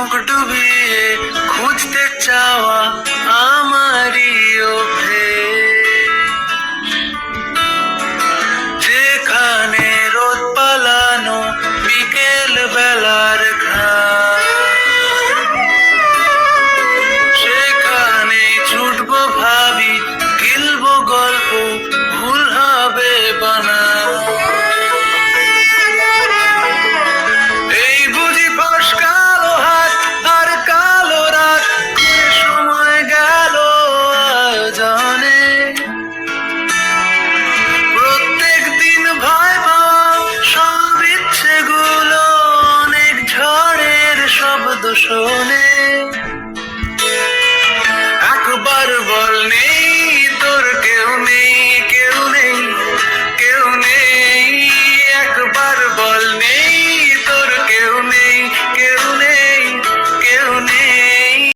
मुख डूबिए खोजते चावा। দোষণে একবার বল নেই তোর কেউ নেই।